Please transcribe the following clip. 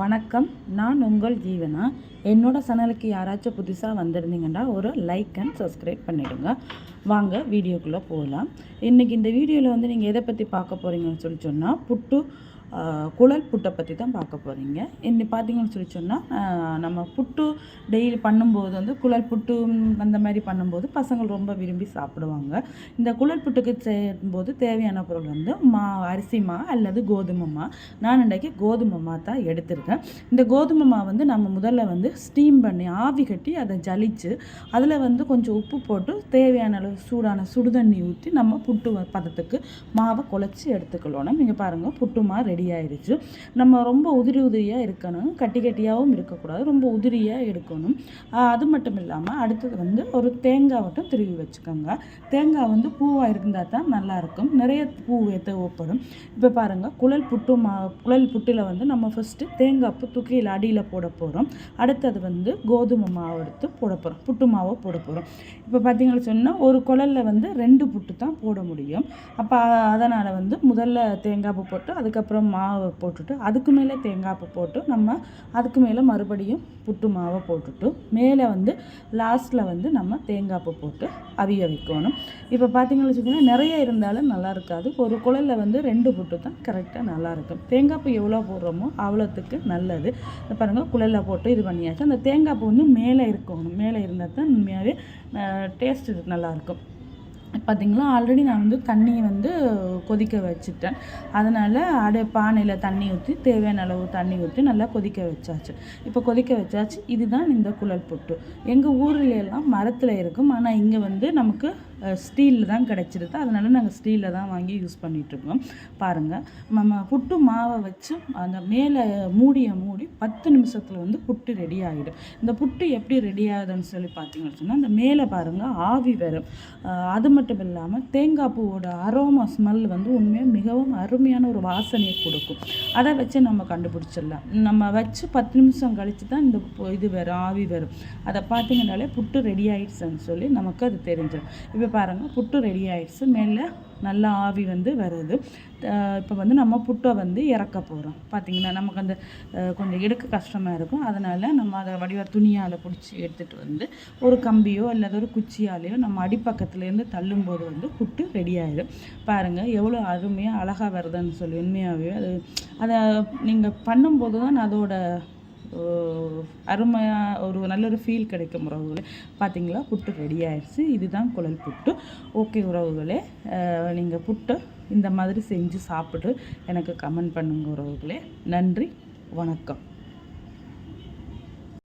வணக்கம். நான் உங்கள் ஜீவனா? என்னோட சேனலுக்கு யாராச்சும் புதுசாக வந்திருந்தீங்கன்னா ஒரு லைக் அண்ட் சப்ஸ்கிரைப் பண்ணிவிடுங்க வாங்க வீடியோக்குள்ளே போகலாம். இன்றைக்கி இந்த வீடியோவில் வந்து நீங்கள் எதை பற்றி பார்க்க போகிறீங்கன்னு சொல்லி சொன்னால் புட்டு குழல் புட்டை பற்றி தான் பார்க்க போகிறீங்க இன்னி பார்த்தீங்கன்னு சொல்லி சொன்னால் நம்ம புட்டு டெய்லி பண்ணும்போது வந்து குழல் புட்டு அந்த மாதிரி பண்ணும்போது பசங்கள் ரொம்ப விரும்பி சாப்பிடுவாங்க. இந்த குழல் புட்டுக்கு செய்யும்போது தேவையான பொருள் வந்து மா அரிசி மா அல்லது கோதுமை மா. நான் இன்றைக்கி கோதுமை மா தான் எடுத்திருக்கேன். இந்த கோதுமை மா வந்து நம்ம முதல்ல வந்து ஸ்டீம் பண்ணி ஆவி கட்டி அதை ஜலிச்சு அதில் வந்து கொஞ்சம் உப்பு போட்டு தேவையான அளவு சூடான சுடுதண்ணி ஊற்றி நம்ம புட்டு வ- பதத்துக்கு மாவை குழச்சி எடுத்துக்கணும் நீங்கள் பாருங்கள் புட்டு மா ரெடி ஆயிடுச்சு நம்ம ரொம்ப உதிரி உதிரியாக இருக்கணும். கட்டி கட்டியாகவும் இருக்கக்கூடாது. ரொம்ப உதிரியாக எடுக்கணும். அது மட்டும் இல்லாமல் அடுத்தது வந்து ஒரு தேங்காய் மட்டும் திருவி வச்சுக்கோங்க. தேங்காய் வந்து பூவாக இருந்தால் தான் நல்லாயிருக்கும் நிறைய பூ தேவைப்படும். இப்போ பாருங்கள் குழல் புட்டு மா குழல் புட்டில் வந்து நம்ம ஃபஸ்ட்டு தேங்காய் பூ தூக்கியில் அடியில் போட போகிறோம் அடுத்தது வந்து கோதுமை மாவு எடுத்து போட போகிறோம் புட்டு மாவை போட போகிறோம் இப்போ பார்த்தீங்கன்னு சொன்னால் ஒரு குழலில் வந்து ரெண்டு புட்டு தான் போட முடியும். அப்போ அதனால் வந்து முதல்ல தேங்காய் பூ போட்டு அதுக்கப்புறம் மாவை போட்டுட்டு அதுக்கு மேலே தேங்காய் பூ போட்டு நம்ம அதுக்கு மேலே மறுபடியும் புட்டு மாவை போட்டுட்டு மேலே வந்து லாஸ்ட்டில் வந்து நம்ம தேங்காய் பூ போட்டு அவிய வைக்கணும். இப்போ பார்த்தீங்கன்னு வச்சுக்கோங்களேன் நிறைய இருந்தாலும் நல்லா இருக்காது. ஒரு குழலில் வந்து ரெண்டு புட்டு தான் கரெக்டாக நல்லாயிருக்கும் தேங்காய் பூ எவ்வளோ போடுறோமோ அவ்வளோத்துக்கு நல்லது. பாருங்கள் குழலில் போட்டு இது பண்ணியாச்சு. அந்த தேங்காய் பூ வந்து மேலே இருக்கணும். மேலே இருந்தால் தான் உண்மையாகவே டேஸ்ட்டு நல்லாயிருக்கும் பார்த்தீங்களா? ஆல்ரெடி நான் வந்து தண்ணியை வந்து கொதிக்க வச்சுட்டேன். அதனால் அடை பானையில் தண்ணி ஊற்றி தேவையான அளவு தண்ணி ஊற்றி நல்லா கொதிக்க வச்சாச்சு. இப்போ கொதிக்க வச்சாச்சு. இதுதான் இந்த குழல் புட்டு. எங்கள் ஊர்ல எல்லாம் மரத்தில் இருக்கும். ஆனால் இங்கே வந்து நமக்கு ஸ்டீலில் தான் கிடச்சிருது அதனால் நாங்கள் ஸ்டீலில் தான் வாங்கி யூஸ் பண்ணிகிட்ருக்கோம் பாருங்கள் நம்ம புட்டு மாவை வச்சு அந்த மேலே மூடியை மூடி பத்து நிமிஷத்தில் வந்து புட்டு ரெடி ஆகிடும் இந்த புட்டு எப்படி ரெடி ஆகுதுன்னு சொல்லி பார்த்தீங்கன்னு சொன்னால் அந்த மேலே பாருங்கள் ஆவி வரும் அது மட்டும் இல்லாமல் தேங்காய் பூவோட அரோமா ஸ்மெல் வந்து உண்மையாக மிகவும் அருமையான ஒரு வாசனையை கொடுக்கும். அதை வச்சு நம்ம கண்டுபிடிச்சிடலாம். நம்ம வச்சு பத்து நிமிஷம் கழித்து தான் இந்த பு- இது வரும் ஆவி வரும் அதை பார்த்தீங்கன்னாலே புட்டு ரெடி ஆயிடுச்சுன்னு சொல்லி நமக்கு அது தெரிஞ்சிடும். இப்போ பாருங்கள் புட்டு ரெடி ஆயிடுச்சு. மேலே நல்லா ஆவி வந்து வருது. இப்போ வந்து நம்ம புட்டை வந்து இறக்க போகிறோம் பார்த்தீங்கன்னா நமக்கு அந்த கொஞ்சம் எடுக்க கஷ்டமாக இருக்கும். அதனால் நம்ம அதை வடிவ துணியால் பிடிச்சி எடுத்துகிட்டு வந்து ஒரு கம்பியோ அல்லது ஒரு குச்சியாலேயோ நம்ம அடிப்பக்கத்துலேருந்து தள்ளும்போது வந்து புட்டு ரெடி பாருங்கள் எவ்வளோ அருமையாக அழகாக வருதுன்னு சொல்லி உண்மையாகவே அது அதை நீங்கள் பண்ணும்போது தான் அதோட அருமையாக ஒரு நல்ல ஒரு ஃபீல் கிடைக்கும் உறவுகளே. பார்த்தீங்களா புட்டு ரெடி ஆயிடுச்சு. இதுதான் குழல் புட்டு. ஓகே உறவுகளே நீங்கள் புட்டை இந்த மாதிரி செஞ்சு சாப்பிட்டு எனக்கு கமெண்ட் பண்ணுங்க உறவுகளே. நன்றி வணக்கம்.